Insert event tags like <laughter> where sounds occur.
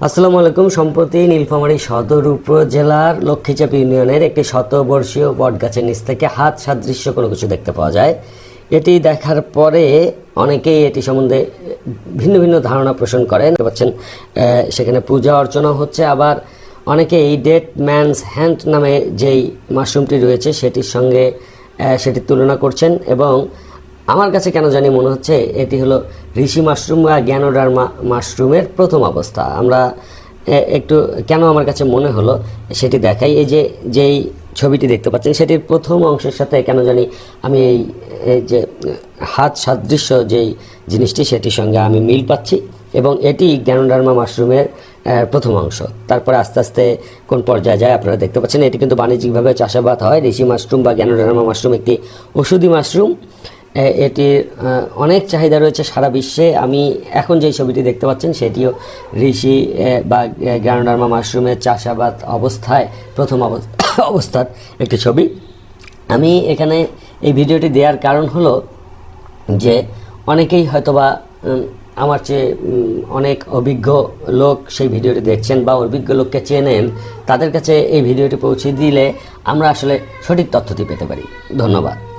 আসসালামু আলাইকুম। সম্প্রতি নীলফামারী সদর উপজেলার লক্ষ্মীচাপ ইউনিয়নের একটি শতবর্ষীয় বটগাছের নিচ থেকে হাত সাদৃশ্য কোনো কিছু দেখতে পাওয়া যায়। এটি দেখার পরে অনেকেই এটি সম্বন্ধে ভিন্ন ভিন্ন ধারণা পোষণ করেন। পাচ্ছেন সেখানে পূজা অর্চনা হচ্ছে। আবার অনেকে এই ডেড ম্যানস হ্যান্ড নামে যেই মাশরুমটি রয়েছে, সেটির সঙ্গে সেটির তুলনা করছেন এবং আমার কাছে কেন জানি মনে হচ্ছে এটি হলো ঋষি মাশরুম বা জ্ঞানোডার্মা মাশরুমের প্রথম অবস্থা। আমরা একটু কেন আমার কাছে মনে হলো সেটি দেখাই। এই যে, যেই ছবিটি দেখতে পাচ্ছেন, সেটির প্রথম অংশের সাথে কেন জানি আমি এই যে, হাত সাদৃশ্য যেই জিনিসটি, সেটির সঙ্গে আমি মিল পাচ্ছি এবং এটি জ্ঞানোডার্মা মাশরুমের প্রথম অংশ। তারপরে আস্তে আস্তে কোন পর্যায়ে যায় আপনারা দেখতে পাচ্ছেন। এটি কিন্তু বাণিজ্যিকভাবে চাষাবাদ হয়। ঋষি মাশরুম বা জ্ঞানোডার্মা মাশরুম একটি ওষুধি মাশরুম। এটির অনেক চাহিদা রয়েছে সারা বিশ্বে। আমি এখন যে ছবিটি দেখতে পাচ্ছেন, সেটিও ঋষি বা গ্রানোডার্মা মাশরুমের চাষাবাদ অবস্থায়, প্রথম অবস- <coughs> অবস্থার একটি ছবি। আমি এখানে এই ভিডিওটি দেওয়ার কারণ হলো যে, অনেকেই হয়তোবা আমার চেয়ে অনেক অভিজ্ঞ লোক সেই ভিডিওটি দেখছেন বা অভিজ্ঞ লোককে চেনেন, তাদের কাছে এই ভিডিওটি পৌঁছে দিলে আমরা আসলে সঠিক তথ্যটি পেতে পারি। ধন্যবাদ।